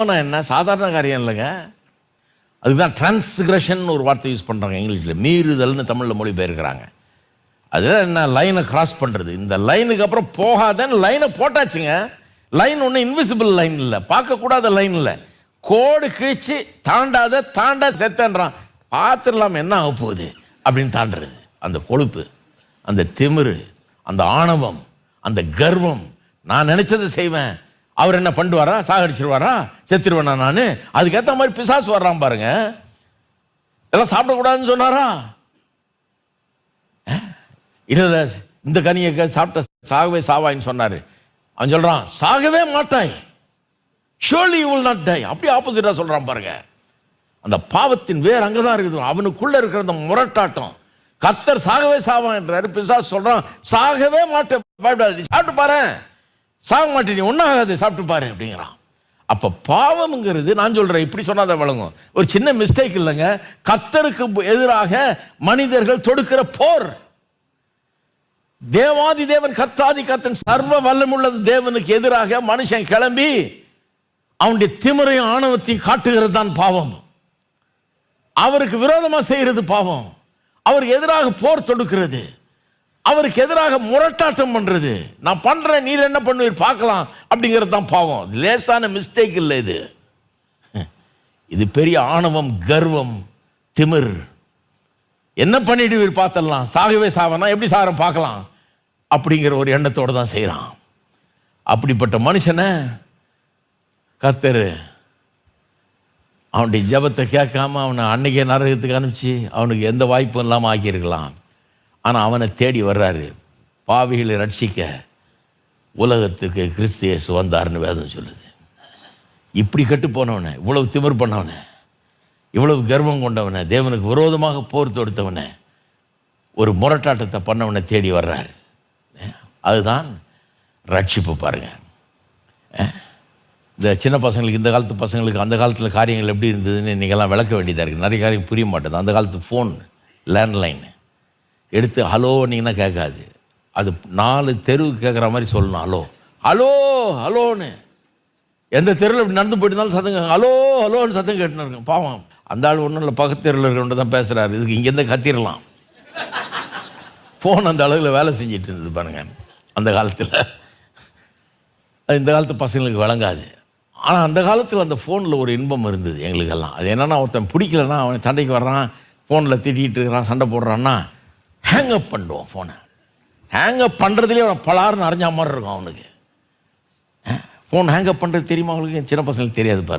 பாவம்னா என்ன? சாதாரண காரியம் இல்லைங்க. அதுதான் டிரான்ஸ்கிரஷன் ஒரு வார்த்தை யூஸ் பண்ணுறாங்க இங்கிலீஷில். மீறுதல்னு தமிழில் மொழிபெயர்க்கிறாங்க அதில் என்ன? லைனை கிராஸ் பண்ணுறது இந்த லைனுக்கு அப்புறம் போகாதன்னு லைனை போட்டாச்சுங்க. லைன் ஒன்றும் இன்விசிபிள் லைன் இல்லை. பார்க்கக்கூடாத லைன் இல்லை. கோடு கிழிச்சு தாண்டாத தாண்டா செத்தன்றான். பார்த்துடலாம் என்ன ஆக போகுது? அப்படின்னு தாண்டுறது. அந்த கொழுப்பு அந்த திமிரு அந்த ஆணவம் அந்த கர்வம். நான் நினச்சதை செய்வேன். அவர் என்ன பண்ணுவாரா? சாகடிச்சிருவாரா? செத்துருவேனா நான்? அதுக்கேற்ற மாதிரி பிசாசு வர்றான் பாருங்க. இதெல்லாம் சாப்பிடக்கூடாதுன்னு சொன்னாரா? இல்லை இந்த கனியை சாப்பிட்ட சாகவே சாவாயின்னு சொன்னார். அவன் சொல்கிறான் சாகவே மாட்டாய். Surely you will not die அப்படியே ஆப்போசிட்டாக சொல்கிறான் பாருங்க. அந்த பாவத்தின் பேர் அங்கே தான் இருக்குது. அவனுக்குள்ளே இருக்கிற அந்த முரட்டாட்டம். கத்தர் சாகவே சாவான்றாரு பிசாஸ் சொல்கிறான் சாகவே மாட்டேன். பயப்படாது. சாப்பிட்டு பாரு சாக மாட்டேன் நீ ஒன்றாகாது சாப்பிட்டு பாரு அப்படிங்கிறான். அப்போ பாவம்ங்கிறது நான் சொல்கிறேன் இப்படி சொன்னாதான் வழங்கும் ஒரு சின்ன மிஸ்டேக் இல்லைங்க. கத்தருக்கு எதிராக மனிதர்கள் தொடுக்கிற போர். தேவாதி தேவன் கத்தாதி கத்தன் சர்வ வல்லமுள்ள தேவனுக்கு எதிராக மனுஷன் கிளம்பி அவனுடைய திமிரையும் ஆணவத்தையும் காட்டுகிறது தான் பாவம். அவருக்கு விரோதமாக செய்கிறது பாவம். அவருக்கு எதிராக போர் தொடுக்கிறது. அவருக்கு எதிராக முரட்டாட்டம் பண்ணுறது நான் பண்ணுறேன் நீர் என்ன பண்ணுவீர்? பார்க்கலாம். அப்படிங்கிறது தான் பாவம். லேசான மிஸ்டேக் இல்லை இது. இது பெரிய ஆணவம் கர்வம் திமிர். என்ன பண்ணிடுவீர் பார்த்தலாம் சாகவே சாவனா எப்படி சாரம் பார்க்கலாம். அப்படிங்கிற ஒரு எண்ணத்தோடு தான் செய்கிறான். அப்படிப்பட்ட மனுஷனை கத்தர் அவனுடைய ஜெபத்தை கேட்காம அவனை அன்னைக்கே நரகத்துக்கு அனுப்பிச்சு அவனுக்கு எந்த வாய்ப்பும் இல்லாமல் ஆக்கியிருக்கலாம். ஆனால் அவனை தேடி வர்றாரு. பாவிகளை ரட்சிக்க உலகத்துக்கு கிறிஸ்து இயேசு வந்தார்னு வேதம் சொல்லுது. இப்படி கெட்டு போனவனை இவ்வளவு திமிர் பண்ணவனை இவ்வளவு கர்வம் கொண்டவனை தேவனுக்கு விரோதமாக போர் தொடுத்தவனை ஒரு முரட்டாட்டத்தை பண்ணவனை தேடி வர்றாரு. அதுதான் ரட்சிப்பு பாருங்க. இந்த சின்ன பசங்களுக்கு இந்த காலத்து பசங்களுக்கு அந்த காலத்தில் காரியங்கள் எப்படி இருந்ததுன்னு இன்றைக்கெல்லாம் விளக்க வேண்டியதாக இருக்குது நிறைய காரியம் புரிய மாட்டேது அந்த காலத்து ஃபோன் லேண்ட்லைன் எடுத்து ஹலோ நீங்கன்னா கேட்காது. அது நாலு தெருவுக்கு கேட்குற மாதிரி சொல்லணும் ஹலோ. ஹலோ ஹலோன்னு. எந்த தெருவில் இப்படி நடந்து போயிட்டு சத்தம் கேட்கும். ஹலோ ஹலோன்னு சத்தம் கேட்டுன்னு இருக்கும் பாவம். அந்த ஆள் ஒன்றும் இல்லை பக்கத்து தெருவில் இருக்கிறவன்ட்டு தான் பேசுகிறாரு இதுக்கு இங்கேருந்து கத்திரலாம். ஃபோன் அந்த அளவில் வேலை செஞ்சுட்டு இருந்தது பாருங்கள் அந்த காலத்தில். அது இந்த காலத்து பசங்களுக்கு விளங்காது. ஆனால் அந்த காலத்தில் அந்த ஃபோனில் ஒரு இன்பம் இருந்தது எங்களுக்கெல்லாம். அது என்னென்னா ஒருத்தன் பிடிக்கலன்னா அவன் சண்டைக்கு வர்றான் ஃபோனில் திட்டிகிட்டு இருக்கிறான் சண்டை போடுறான்னா ஹேங் அப் பண்ணுவான் ஃபோனை ஹேங் அப் பண்ணுறதுலேயே அவன் பலாருன்னு அரைஞ்ச மாதிரி இருக்கும் அவனுக்கு. ஃபோன் ஹேங் அப் பண்ணுறது தெரியுமா அவங்களுக்கு சின்ன பசங்களுக்கு தெரியாது பாரு.